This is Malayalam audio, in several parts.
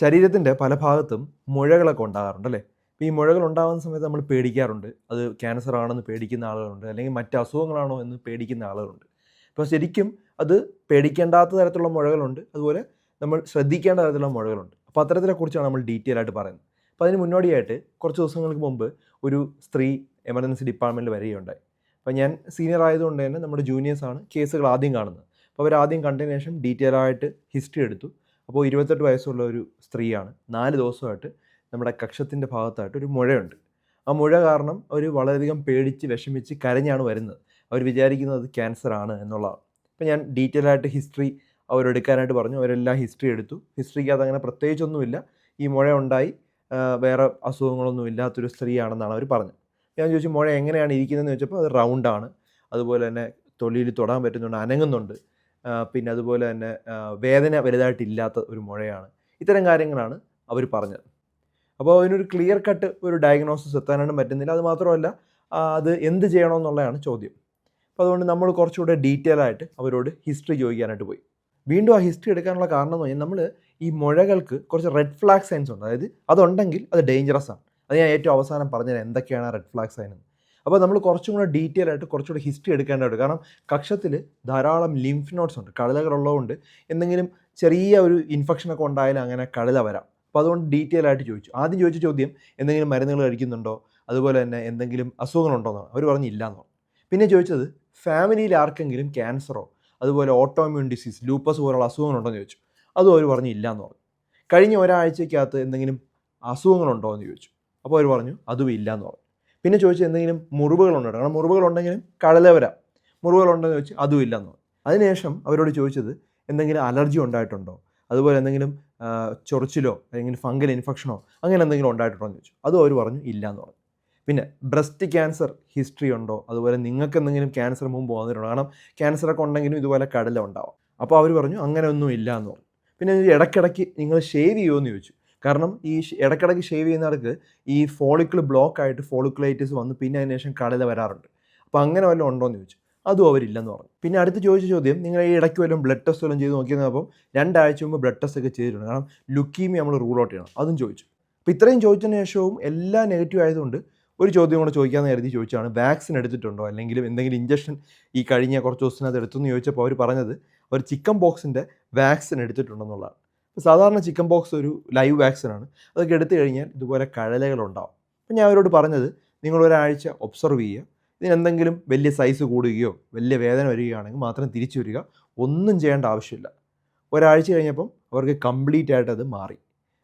ശരീരത്തിന്റെ പല ഭാഗത്തും മുഴകളൊക്കെ ഉണ്ടാകാറുണ്ട് അല്ലേ? ഈ മുഴകൾ ഉണ്ടാകുന്ന സമയത്ത് നമ്മൾ പേടിക്കാറുണ്ട്. അത് ക്യാൻസർ ആണെന്ന് പേടിക്കുന്ന ആളുകളുണ്ട്. അല്ലെങ്കിൽ മറ്റ് അസുഖങ്ങളാണോ എന്ന് പേടിക്കുന്ന ആളുകളുണ്ട്. അപ്പോൾ ശരിക്കും അത് പേടിക്കേണ്ടാത്ത തരത്തിലുള്ള മുഴകളുണ്ട്. അതുപോലെ നമ്മൾ ശ്രദ്ധിക്കേണ്ട തരത്തിലുള്ള മുഴകളുണ്ട്. അപ്പോൾ അത്തരത്തിനെക്കുറിച്ചാണ് നമ്മൾ ഡീറ്റെയിൽ ആയിട്ട് പറയുന്നത്. അപ്പോൾ അതിന് മുന്നോടിയായിട്ട് കുറച്ച് ദിവസങ്ങൾക്ക് മുമ്പ് ഒരു സ്ത്രീ എമർജൻസി ഡിപ്പാർട്ട്മെന്റിൽ വരികയുണ്ടായി. അപ്പോൾ ഞാൻ സീനിയർ ആയതുകൊണ്ട് തന്നെ നമ്മുടെ ജൂനിയേഴ്സാണ് കേസുകൾ ആദ്യം കാണുന്നത്. അപ്പോൾ അവർ ആദ്യം കണ്ടതിന് ശേഷം ഡീറ്റെയിൽ ആയിട്ട് ഹിസ്റ്ററി എടുത്തു. അപ്പോൾ ഇരുപത്തെട്ട് വയസ്സുള്ള ഒരു സ്ത്രീയാണ്. നാല് ദിവസമായിട്ട് നമ്മുടെ കക്ഷത്തിന്റെ ഭാഗത്തായിട്ട് ഒരു മുഴയുണ്ട്. ആ മുഴ കാരണം അവർ വളരെയധികം പേടിച്ച് വിഷമിച്ച് കരഞ്ഞാണ് വരുന്നത്. അവർ വിചാരിക്കുന്നത് അത് ക്യാൻസർ ആണ് എന്നുള്ളതാണ്. അപ്പോൾ ഞാൻ ഡീറ്റെയിൽ ആയിട്ട് ഹിസ്റ്ററി അവരെടുക്കാനായിട്ട് പറഞ്ഞു. അവരെല്ലാം ഹിസ്റ്ററി എടുത്തു. ഹിസ്റ്ററിക്കകത്ത് അങ്ങനെ പ്രത്യേകിച്ചൊന്നുമില്ല. ഈ മുഴ ഉണ്ടായി. വേറെ അസുഖങ്ങളൊന്നും ഇല്ലാത്തൊരു സ്ത്രീയാണെന്നാണ് അവർ പറഞ്ഞത്. ഞാൻ ചോദിച്ചു മുഴ എങ്ങനെയാണ് ഇരിക്കുന്നതെന്ന്? ചോദിച്ചപ്പോൾ അത് റൗണ്ടാണ് അതുപോലെ തന്നെ തൊലിയിൽ തൊടാൻ പറ്റുന്നുണ്ട് അനങ്ങുന്നുണ്ട്. പിന്നെ അതുപോലെ തന്നെ വേദന വലുതായിട്ടില്ലാത്ത ഒരു മുഴയാണ്. ഇത്തരം കാര്യങ്ങളാണ് അവർ പറഞ്ഞത്. അപ്പോൾ അതിനൊരു ക്ലിയർ കട്ട് ഒരു ഡയഗ്നോസിസ് എത്താനായിട്ട് പറ്റുന്നില്ല. അത് മാത്രമല്ല അത് എന്ത് ചെയ്യണമെന്നുള്ളതാണ് ചോദ്യം. അപ്പോൾ അതുകൊണ്ട് നമ്മൾ കുറച്ചുകൂടെ ഡീറ്റെയിൽ ആയിട്ട് അവരോട് ഹിസ്റ്ററി ചോദിക്കാനായിട്ട് പോയി. വീണ്ടും ആ ഹിസ്റ്ററി എടുക്കാനുള്ള കാരണം എന്ന് പറഞ്ഞാൽ നമ്മൾ ഈ മുഴകൾക്ക് കുറച്ച് റെഡ് ഫ്ലാഗ് സൈൻസ് ഉണ്ട്. അതായത് അതുണ്ടെങ്കിൽ അത് ഡേഞ്ചറസ് ആണ്. അത് ഞാൻ ഏറ്റവും അവസാനം പറഞ്ഞത് എന്തൊക്കെയാണ് റെഡ് ഫ്ലാഗ് സൈൻ എന്ന്. അപ്പോൾ നമ്മൾ കുറച്ചും കൂടെ ഡീറ്റെയിൽ ആയിട്ട് കുറച്ചുകൂടെ ഹിസ്റ്ററി എടുക്കേണ്ടതുണ്ട്. കാരണം കക്ഷത്തിൽ ധാരാളം ലിംഫ് നോട്ട്സ് ഉണ്ട് കടലകളുള്ളതുകൊണ്ട് എന്തെങ്കിലും ചെറിയ ഒരു ഇൻഫെക്ഷനൊക്കെ ഉണ്ടായാലും അങ്ങനെ കടല വരാം. അപ്പോൾ അതുകൊണ്ട് ഡീറ്റെയിൽ ആയിട്ട് ചോദിച്ചു. ആദ്യം ചോദിച്ച ചോദ്യം എന്തെങ്കിലും മരുന്നുകൾ കഴിക്കുന്നുണ്ടോ? അതുപോലെ തന്നെ എന്തെങ്കിലും അസുഖങ്ങളുണ്ടോ എന്നോ അവർ പറഞ്ഞു ഇല്ല എന്ന് പറഞ്ഞു. പിന്നെ ചോദിച്ചത് ഫാമിലിയിൽ ആർക്കെങ്കിലും ക്യാൻസറോ അതുപോലെ ഓട്ടോമ്യൂൺ ഡിസീസ് ലൂപ്പസ് പോലുള്ള അസുഖങ്ങളുണ്ടോ എന്ന് ചോദിച്ചു. അതും അവർ പറഞ്ഞു ഇല്ല എന്ന് പറഞ്ഞു. കഴിഞ്ഞ ഒരാഴ്ചയ്ക്കകത്ത് എന്തെങ്കിലും അസുഖങ്ങളുണ്ടോ എന്ന് ചോദിച്ചു. അപ്പോൾ അവർ പറഞ്ഞു അതും ഇല്ല എന്ന് പറഞ്ഞു. പിന്നെ ചോദിച്ചു എന്തെങ്കിലും മുറിവുകളുണ്ടോ? കാരണം മുറിവുകളുണ്ടെങ്കിലും കടല വരാം. മുറിവുകളുണ്ടോ എന്ന് ചോദിച്ചു അതും ഇല്ല എന്ന് പറഞ്ഞു. അതിനുശേഷം അവരോട് ചോദിച്ചത് എന്തെങ്കിലും അലർജി ഉണ്ടായിട്ടുണ്ടോ? അതുപോലെ എന്തെങ്കിലും ചൊറിച്ചിലോ അല്ലെങ്കിൽ ഫംഗൽ ഇൻഫെക്ഷനോ അങ്ങനെ എന്തെങ്കിലും ഉണ്ടായിട്ടുണ്ടോ എന്ന് ചോദിച്ചു. അതും അവർ പറഞ്ഞു ഇല്ല എന്ന് പറഞ്ഞു. പിന്നെ ബ്രസ്റ്റ് ക്യാൻസർ ഹിസ്റ്ററി ഉണ്ടോ? അതുപോലെ നിങ്ങൾക്ക് എന്തെങ്കിലും ക്യാൻസർ മുമ്പ് വന്നിട്ടുണ്ടോ? കാരണം ക്യാൻസറൊക്കെ ഉണ്ടെങ്കിലും ഇതുപോലെ കടല ഉണ്ടാവാം. അപ്പോൾ അവർ പറഞ്ഞു അങ്ങനെ ഒന്നും ഇല്ല എന്ന് പറഞ്ഞു. പിന്നെ ഇടയ്ക്കിടയ്ക്ക് നിങ്ങൾ ഷേവ് ചെയ്യുമോ എന്ന് ചോദിച്ചു. കാരണം ഈ ഇടയ്ക്കിടയ്ക്ക് ഷേവ് ചെയ്യുന്നവർക്ക് ഈ ഫോളിക്കിൾ ബ്ലോക്ക് ആയിട്ട് ഫോളിക്കുലൈറ്റിസ് വന്ന് പിന്നെ അതിന് ശേഷം കടല വരാറുണ്ട്. അപ്പോൾ അങ്ങനെ വല്ലതും ഉണ്ടോ എന്ന് ചോദിച്ചു. അതും അവരില്ലെന്ന് പറഞ്ഞു. പിന്നെ അടുത്ത് ചോദിച്ച ചോദ്യം നിങ്ങൾ ഈ ഇടയ്ക്ക് വല്ലതും ബ്ലഡ് ടെസ്റ്റ് വല്ലതും ചെയ്ത് നോക്കിയെന്നപ്പം രണ്ടാഴ്ച മുമ്പ് ബ്ലഡ് ടെസ്റ്റ് ഒക്കെ ചെയ്തിട്ടുണ്ട്. കാരണം ലുക്കീമി നമ്മൾ റൂൾ ഔട്ട് ചെയ്യണം. അതും ചോദിച്ചു. അപ്പോൾ ഇത്രയും ചോദിച്ചതിന് ശേഷവും എല്ലാം നെഗറ്റീവ് ആയതുകൊണ്ട് ഒരു ചോദ്യം കൂടെ ചോദിക്കാമെന്ന് കരുതി ചോദിച്ചാണ് വാക്സിൻ എടുത്തിട്ടുണ്ടോ? അല്ലെങ്കിൽ എന്തെങ്കിലും ഇഞ്ചക്ഷൻ ഈ കഴിഞ്ഞ കുറച്ച് ദിവസത്തിനകത്ത് എടുത്തു എന്ന് ചോദിച്ചപ്പോൾ അവർ പറഞ്ഞത് അവർ ചിക്കൻ ബോക്സിന്റെ വാക്സിൻ എടുത്തിട്ടുണ്ടെന്നുള്ളതാണ്. സാധാരണ ചിക്കൻ ബോക്സ് ഒരു ലൈവ് വാക്സിൻ ആണ്. അതൊക്കെ എടുത്തു കഴിഞ്ഞാൽ ഇതുപോലെ കഴലകളുണ്ടാവും. അപ്പം ഞാൻ അവരോട് പറഞ്ഞത് നിങ്ങൾ ഒരാഴ്ച ഒബ്സർവ് ചെയ്യുക. ഇതിനെന്തെങ്കിലും വലിയ സൈസ് കൂടുകയോ വലിയ വേദന വരികയാണെങ്കിൽ മാത്രം തിരിച്ചു വരിക. ഒന്നും ചെയ്യേണ്ട ആവശ്യമില്ല. ഒരാഴ്ച കഴിഞ്ഞപ്പം അവർക്ക് കംപ്ലീറ്റ് ആയിട്ട് അത് മാറി.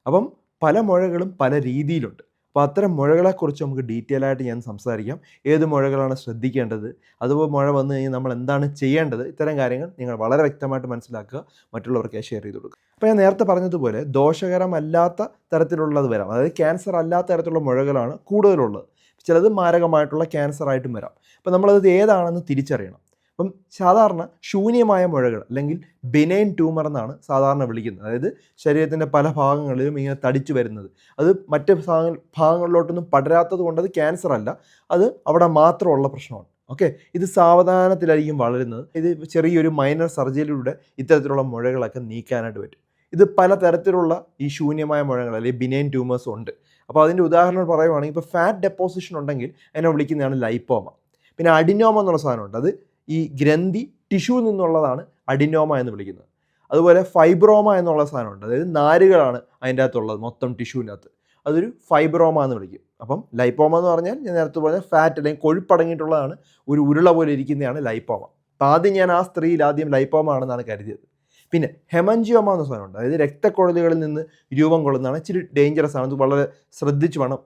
അപ്പം പല മുഴകളും പല രീതിയിലുണ്ട്. അപ്പോൾ അത്തരം മുഴകളെക്കുറിച്ച് നമുക്ക് ഡീറ്റെയിൽ ആയിട്ട് ഞാൻ സംസാരിക്കാം. ഏത് മുഴകളാണ് ശ്രദ്ധിക്കേണ്ടത്? അതുപോലെ മുഴ വന്നു കഴിഞ്ഞാൽ നമ്മൾ എന്താണ് ചെയ്യേണ്ടത്? ഇത്തരം കാര്യങ്ങൾ നിങ്ങൾ വളരെ വ്യക്തമായിട്ട് മനസ്സിലാക്കുക. മറ്റുള്ളവർക്ക് ഷെയർ ചെയ്ത് കൊടുക്കുക. അപ്പോൾ ഞാൻ നേരത്തെ പറഞ്ഞതുപോലെ ദോഷകരമല്ലാത്ത തരത്തിലുള്ളത് വരാം. അതായത് ക്യാൻസർ അല്ലാത്ത തരത്തിലുള്ള മുഴകളാണ് കൂടുതലുള്ളത്. ചിലത് മാരകമായിട്ടുള്ള ക്യാൻസർ ആയിട്ടും വരാം. അപ്പോൾ നമ്മളത് ഏതാണെന്ന് തിരിച്ചറിയണം. അപ്പം സാധാരണ ശൂന്യമായ മുഴകൾ അല്ലെങ്കിൽ ബിനൈൻ ട്യൂമർ എന്നാണ് സാധാരണ വിളിക്കുന്നത്. അതായത് ശരീരത്തിന്റെ പല ഭാഗങ്ങളിലും ഇങ്ങനെ തടിച്ചു വരുന്നത്. അത് മറ്റ് ഭാഗ- ഭാഗങ്ങളിലോട്ടൊന്നും പടരാത്തത് കൊണ്ട് അത് ക്യാൻസർ അല്ല. അത് അവിടെ മാത്രമുള്ള പ്രശ്നമാണ്. ഓക്കെ ഇത് സാവധാനത്തിലായിരിക്കും വളരുന്നത്. ഇത് ചെറിയൊരു മൈനർ സർജറിയിലൂടെ ഇത്തരത്തിലുള്ള മുഴകളൊക്കെ നീക്കാനായിട്ട് പറ്റും. ഇത് പല തരത്തിലുള്ള ഈ ശൂന്യമായ മുഴകൾ അല്ലെങ്കിൽ ബിനൈൻ ട്യൂമേഴ്സ് ഉണ്ട്. അപ്പോൾ അതിന്റെ ഉദാഹരണം പറയുവാണെങ്കിൽ ഇപ്പോൾ ഫാറ്റ് ഡെപ്പോസിഷൻ ഉണ്ടെങ്കിൽ അതിനെ വിളിക്കുന്നതാണ് ലൈപ്പോമ പിന്നെ അഡിനോമ എന്നുള്ള സാധനമുണ്ട്. അത് ഈ ഗ്രന്ഥി ടിഷ്യൂ നിന്നുള്ളതാണ് അഡിനോമ എന്ന് വിളിക്കുന്നത്. അതുപോലെ ഫൈബ്രോമ എന്നുള്ള സാധനമുണ്ട്. അതായത് നാരുകളാണ് അതിന്റെ അകത്തുള്ളത് മൊത്തം ടിഷ്യൂവിന്റെ അകത്ത്. അതൊരു ഫൈബ്രോമ എന്ന് വിളിക്കും. അപ്പം ലൈപ്പോമ എന്ന് പറഞ്ഞാൽ ഞാൻ നേരത്തെ പറഞ്ഞ ഫാറ്റ് അല്ലെങ്കിൽ കൊഴുപ്പടങ്ങിയിട്ടുള്ളതാണ് ഒരു ഉരുള പോലെ ഇരിക്കുന്നതാണ് ലൈപ്പോമ. അപ്പം ആദ്യം ഞാൻ ആ സ്ത്രീയിൽ ആദ്യം ലൈപ്പോമ ആണെന്നാണ് കരുതിയത്. പിന്നെ ഹെമൻജിയോമ എന്ന സാധനമുണ്ട്. അതായത് രക്തക്കുഴലുകളിൽ നിന്ന് രൂപം കൊള്ളുന്നതാണ്. ഇച്ചിരി ഡേഞ്ചറസ് ആണ്. ഇത് വളരെ ശ്രദ്ധിച്ച് വേണം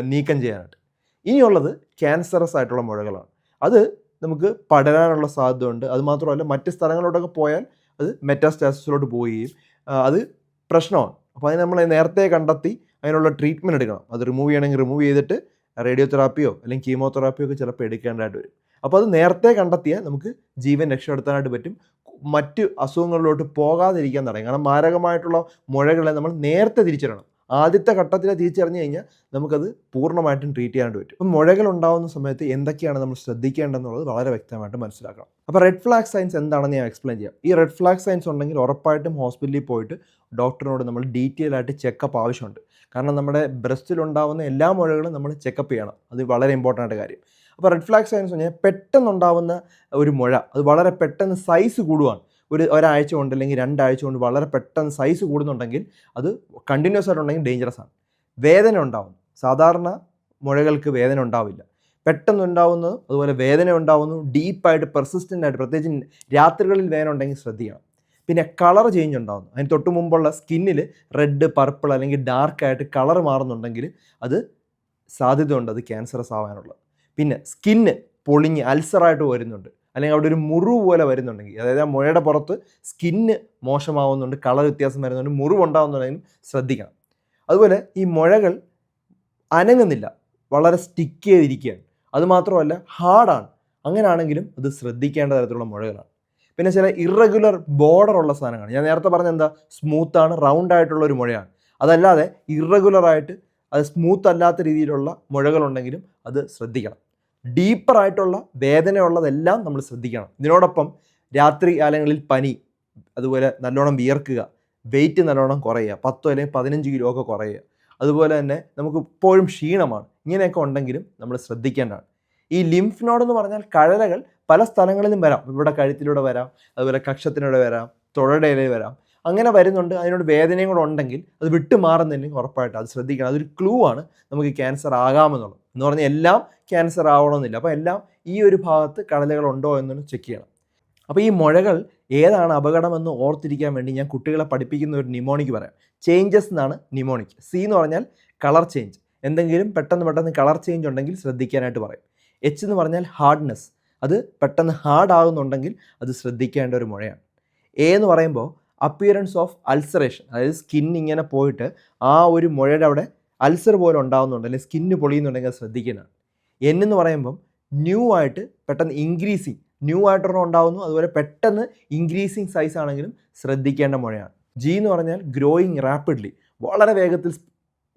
നീക്കം ചെയ്യാനായിട്ട്. ഇനിയുള്ളത് ക്യാൻസറസ് ആയിട്ടുള്ള മുഴകളാണ്. അത് നമുക്ക് പടരാനുള്ള സാധ്യതയുണ്ട്. അത് മാത്രമല്ല മറ്റ് സ്ഥലങ്ങളിലോട്ടൊക്കെ പോയാൽ അത് മെറ്റാസ്റ്റാസിസിലോട്ട് പോവുകയും അത് പ്രശ്നമാണ്. അപ്പോൾ അതിന് നമ്മൾ നേരത്തെ കണ്ടെത്തി അതിനുള്ള ട്രീറ്റ്മെന്റ് എടുക്കണം. അത് റിമൂവ് ചെയ്യണമെങ്കിൽ റിമൂവ് ചെയ്തിട്ട് റേഡിയോ തെറാപ്പിയോ അല്ലെങ്കിൽ കീമോതെറാപ്പിയോ ഒക്കെ ചിലപ്പോൾ എടുക്കേണ്ടതായിട്ട് വരും. അപ്പോൾ അത് നേരത്തെ കണ്ടെത്തിയാൽ നമുക്ക് ജീവൻ രക്ഷപ്പെടുത്താനായിട്ട് പറ്റും. മറ്റ് അസുഖങ്ങളിലോട്ട് പോകാതിരിക്കാൻ തടയും. കാരണം മാരകമായിട്ടുള്ള മുഴകളെ നമ്മൾ നേരത്തെ തിരിച്ചറിയണം ആദ്യത്തെ ഘട്ടത്തിൽ തിരിച്ചറിഞ്ഞു കഴിഞ്ഞാൽ നമുക്കത് പൂർണമായിട്ടും ട്രീറ്റ് ചെയ്യാണ്ട് പറ്റും. അപ്പം മുഴകൾ ഉണ്ടാകുന്ന സമയത്ത് എന്തൊക്കെയാണ് നമ്മൾ ശ്രദ്ധിക്കേണ്ടതെന്നുള്ളത് വളരെ വ്യക്തമായിട്ട് മനസ്സിലാക്കണം. അപ്പോൾ റെഡ് ഫ്ലാഗ് സയൻസ് എന്താണെന്ന് ഞാൻ എക്സ്പ്ലെയിൻ ചെയ്യാം. ഈ റെഡ് ഫ്ലാഗ് സയൻസ് ഉണ്ടെങ്കിൽ ഉറപ്പായിട്ടും ഹോസ്പിറ്റലിൽ പോയിട്ട് ഡോക്ടറിനോട് നമ്മൾ ഡീറ്റെയിൽ ആയിട്ട് ചെക്കപ്പ് ആവശ്യമുണ്ട്. കാരണം നമ്മുടെ ബ്രസ്റ്റിലുണ്ടാവുന്ന എല്ലാ മുഴകളും നമ്മൾ ചെക്കപ്പ് ചെയ്യണം. അത് വളരെ ഇമ്പോർട്ടന്റ് ആയിട്ട് കാര്യം. അപ്പോൾ റെഡ് ഫ്ലാഗ് സയൻസ് പറഞ്ഞാൽ പെട്ടെന്നുണ്ടാവുന്ന ഒരു മുഴ. അത് വളരെ പെട്ടെന്ന് സൈസ് കൂടുവാണ്. ഒരു ഒരാഴ്ച കൊണ്ട് അല്ലെങ്കിൽ രണ്ടാഴ്ച കൊണ്ട് വളരെ പെട്ടെന്ന് സൈസ് കൂടുന്നുണ്ടെങ്കിൽ അത് കണ്ടിന്യൂസ് ആയിട്ടുണ്ടെങ്കിൽ ഡേഞ്ചറസ് ആണ്. വേദന ഉണ്ടാവും സാധാരണ മുഴകൾക്ക് വേദന ഉണ്ടാവില്ല. പെട്ടെന്ന് ഉണ്ടാവുന്നത് അതുപോലെ വേദന ഉണ്ടാവുന്നു ഡീപ്പായിട്ട് പെർസിസ്റ്റന്റ് ആയിട്ട് പ്രത്യേകിച്ച് രാത്രികളിൽ വേദന ഉണ്ടെങ്കിൽ ശ്രദ്ധിക്കണം. പിന്നെ കളർ ചേഞ്ച് ഉണ്ടാകുന്നു അതിന് തൊട്ട് മുമ്പുള്ള സ്കിന്നിൽ റെഡ് പർപ്പിൾ അല്ലെങ്കിൽ ഡാർക്ക് ആയിട്ട് കളർ മാറുന്നുണ്ടെങ്കിൽ അത് സാധ്യതയുണ്ട്. അത് ക്യാൻസറസ് ആവാനുള്ളത്. പിന്നെ സ്കിന്ന് പൊളിഞ്ഞ് അൾസറായിട്ട് വരുന്നുണ്ട്. അല്ലെങ്കിൽ അവിടെ ഒരു മുറിവ് പോലെ വരുന്നുണ്ടെങ്കിൽ അതായത് ആ മുഴയുടെ പുറത്ത് സ്കിന്ന് മോശമാവുന്നുണ്ട് കളർ വ്യത്യാസം വരുന്നുണ്ട് മുറിവ് ഉണ്ടാകുന്നുണ്ടെങ്കിലും ശ്രദ്ധിക്കണം. അതുപോലെ ഈ മുഴകൾ അനങ്ങുന്നില്ല വളരെ സ്റ്റിക്ക് ചെയ്തിരിക്കുകയാണ് അതുമാത്രമല്ല ഹാർഡാണ് അങ്ങനെയാണെങ്കിലും അത് ശ്രദ്ധിക്കേണ്ട തരത്തിലുള്ള മുഴകളാണ്. പിന്നെ ചില ഇറഗുലർ ബോർഡർ ഉള്ള സാധനങ്ങൾ ഞാൻ നേരത്തെ പറഞ്ഞ എന്താ? സ്മൂത്താണ് റൗണ്ട് ആയിട്ടുള്ള ഒരു മുഴയാണ്. അതല്ലാതെ ഇറഗുലറായിട്ട് അത് സ്മൂത്ത് അല്ലാത്ത രീതിയിലുള്ള മുഴകളുണ്ടെങ്കിലും അത് ശ്രദ്ധിക്കണം. ഡീപ്പർ ആയിട്ടുള്ള വേദനയുള്ളതെല്ലാം നമ്മൾ ശ്രദ്ധിക്കണം. ഇതിനോടൊപ്പം രാത്രി കാലങ്ങളിൽ പനി അതുപോലെ നല്ലോണം വിയർക്കുക വെയിറ്റ് നല്ലോണം കുറയുക പത്തോ അല്ലെങ്കിൽ പതിനഞ്ച് കിലോ ഒക്കെ കുറയുക. അതുപോലെ തന്നെ നമുക്ക് ഇപ്പോഴും ക്ഷീണമാണ്. ഇങ്ങനെയൊക്കെ ഉണ്ടെങ്കിലും നമ്മൾ ശ്രദ്ധിക്കേണ്ടതാണ്. ഈ ലിംഫ് നോഡ് എന്ന് പറഞ്ഞാൽ കഴലകൾ പല സ്ഥലങ്ങളിലും വരാം. ഇവിടെ കഴുത്തിലൂടെ വരാം അതുപോലെ കക്ഷത്തിലൂടെ വരാം ഇലയിൽ വരാം. അങ്ങനെ വരുന്നുണ്ട്. അതിനോട് വേദനയും കൂടെ ഉണ്ടെങ്കിൽ അത് വിട്ടുമാറുന്നില്ലെങ്കിൽ ഉറപ്പായിട്ട് അത് ശ്രദ്ധിക്കണം. അതൊരു ക്ലൂ ആണ് നമുക്ക് ക്യാൻസർ ആകാമെന്നുള്ളത്. എന്ന് പറഞ്ഞാൽ എല്ലാം ക്യാൻസർ ആവണമെന്നില്ല. അപ്പോൾ എല്ലാം ഈ ഒരു ഭാഗത്ത് കടലകൾ ഉണ്ടോ എന്നൊന്ന് ചെക്ക് ചെയ്യണം. അപ്പോൾ ഈ മുഴകൾ ഏതാണ് അപകടമെന്ന് ഓർത്തിരിക്കാൻ വേണ്ടി ഞാൻ കുട്ടികളെ പഠിപ്പിക്കുന്ന ഒരു നിമോണിക് പറയാം. ചേഞ്ചസ് എന്നാണ് നിമോണിക് സി എന്ന് പറഞ്ഞാൽ കളർ ചേഞ്ച് എന്തെങ്കിലും പെട്ടെന്ന് പെട്ടെന്ന് കളർ ചേഞ്ച് ഉണ്ടെങ്കിൽ ശ്രദ്ധിക്കാനായിട്ട് പറയും. എച്ച് എന്ന് പറഞ്ഞാൽ ഹാർഡ്നെസ് അത് പെട്ടെന്ന് ഹാർഡ് ആകുന്നുണ്ടെങ്കിൽ അത് ശ്രദ്ധിക്കേണ്ട ഒരു മുഴയാണ്. എ എന്ന് പറയുമ്പോൾ അപ്പിയറൻസ് ഓഫ് അൾസറേഷൻ അതായത് സ്കിൻ ഇങ്ങനെ പോയിട്ട് ആ ഒരു മുഴയുടെ അവിടെ അൾസർ പോലെ ഉണ്ടാകുന്നുണ്ട് അല്ലെങ്കിൽ സ്കിന്ന് പൊളിയുന്നുണ്ടെങ്കിൽ ശ്രദ്ധിക്കണം. എൻ എന്ന് പറയുമ്പം ന്യൂ ആയിട്ട് പെട്ടെന്ന് ഇൻക്രീസിങ് ന്യൂ ആയിട്ടൊരെണ്ണം ഉണ്ടാകുന്നു അതുപോലെ പെട്ടെന്ന് ഇൻക്രീസിങ് സൈസ് ആണെങ്കിലും ശ്രദ്ധിക്കേണ്ട മുഴയാണ്. ജി എന്ന് പറഞ്ഞാൽ ഗ്രോയിങ് റാപ്പിഡ്ലി വളരെ വേഗത്തിൽ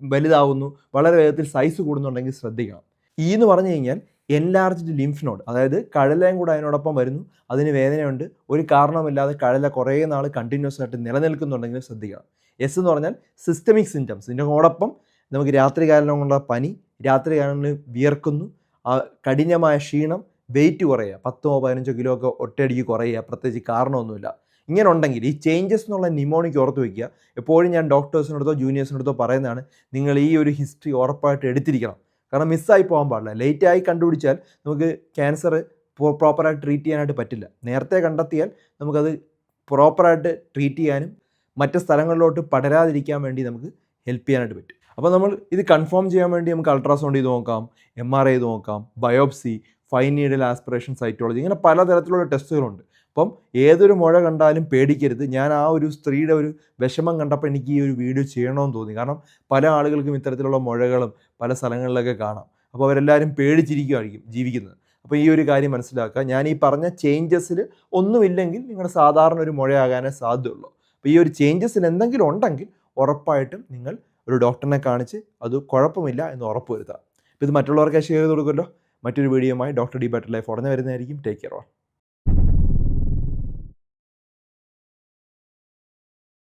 വലുതാവുന്നു വളരെ വേഗത്തിൽ സൈസ് കൂടുന്നുണ്ടെങ്കിൽ ശ്രദ്ധിക്കണം. ഈ എന്ന് പറഞ്ഞു കഴിഞ്ഞാൽ എൻലാർജ്ഡ് ലിംഫ് നോഡ് അതായത് കഴലയും കൂടെ അതിനോടൊപ്പം വരുന്നു. അതിന് വേദനയുണ്ട്. ഒരു കാരണമില്ലാതെ കഴല കുറേ നാൾ കണ്ടിന്യൂസ് ആയിട്ട് നിലനിൽക്കുന്നുണ്ടെങ്കിൽ ശ്രദ്ധിക്കണം. എസ് എന്ന് പറഞ്ഞാൽ സിസ്റ്റമിക് സിംറ്റംസ് ഇതിനോടൊപ്പം നമുക്ക് രാത്രി കാലങ്ങളുള്ള പനി രാത്രി കാലങ്ങളിൽ വിയർക്കുന്നു. ആ കഠിനമായ ക്ഷീണം വെയിറ്റ് കുറയുക. പത്തോ പതിനഞ്ചോ കിലോ ഒക്കെ ഒറ്റയടിക്ക് കുറയുക. പ്രത്യേകിച്ച് കാരണമൊന്നുമില്ല. ഇങ്ങനെ ഉണ്ടെങ്കിൽ ഈ ചേഞ്ചസ് എന്നുള്ള നിമോണിക്ക് ഓർത്ത് വയ്ക്കുക എപ്പോഴും ഞാൻ ഡോക്ടേഴ്സിനടുത്തോ ജൂനിയേഴ്സിനടുത്തോ പറയുന്നതാണ് നിങ്ങൾ ഈ ഒരു ഹിസ്റ്ററി ഉറപ്പായിട്ട് എടുത്തിരിക്കണം. കാരണം മിസ്സായി പോകാൻ പാടില്ല. ലേറ്റായി കണ്ടുപിടിച്ചാൽ നമുക്ക് ക്യാൻസർ പ്രോപ്പറായിട്ട് ട്രീറ്റ് ചെയ്യാനായിട്ട് പറ്റില്ല. നേരത്തെ കണ്ടെത്തിയാൽ നമുക്കത് പ്രോപ്പറായിട്ട് ട്രീറ്റ് ചെയ്യാനും മറ്റ് സ്ഥലങ്ങളിലോട്ട് പടരാതിരിക്കാൻ വേണ്ടി നമുക്ക് ഹെൽപ്പ് ചെയ്യാനായിട്ട് പറ്റും. അപ്പോൾ നമ്മൾ ഇത് കൺഫേം ചെയ്യാൻ വേണ്ടി നമുക്ക് അൾട്രാസൗണ്ട് ചെയ്ത് നോക്കാം എം ആർ ഐ നോക്കാം biopsy fine needle aspiration cytology ഇങ്ങനെ പലതരത്തിലുള്ള ടെസ്റ്റുകളുണ്ട് അപ്പം ഏതൊരു മുഴ കണ്ടാലും പേടിക്കരുത്. ഞാൻ ആ ഒരു സ്ത്രീയുടെ ഒരു വിഷമം കണ്ടപ്പോൾ എനിക്ക് ഈ ഒരു വീഡിയോ ചെയ്യണമെന്ന് തോന്നി. കാരണം പല ആളുകൾക്കും ഇത്തരത്തിലുള്ള മുഴകളും പല സ്ഥലങ്ങളിലൊക്കെ കാണാം. അപ്പോൾ അവരെല്ലാവരും പേടിച്ചിരിക്കുമായിരിക്കും ജീവിക്കുന്നത്. അപ്പോൾ ഈ ഒരു കാര്യം മനസ്സിലാക്കുക. ഞാൻ ഈ പറഞ്ഞ ചേഞ്ചസിൽ ഒന്നുമില്ലെങ്കിൽ നിങ്ങളുടെ സാധാരണ ഒരു മുഴയാകാനേ സാധ്യതയുള്ളൂ. അപ്പോൾ ഈ ഒരു ചേഞ്ചസിൽ എന്തെങ്കിലും ഉണ്ടെങ്കിൽ ഉറപ്പായിട്ടും നിങ്ങൾ ഒരു ഡോക്ടറിനെ കാണിച്ച് അത് കുഴപ്പമില്ല എന്ന് ഉറപ്പ് വരുത്തുക ഇത് മറ്റുള്ളവർക്ക് ഷെയർ ചെയ്ത് കൊടുക്കുമല്ലോ. മറ്റൊരു വീഡിയോയുമായി ഡോക്ടർ ഡി ബെറ്റർ ലൈഫ് ഉടനെ വരുന്നതായിരിക്കും. Take care all.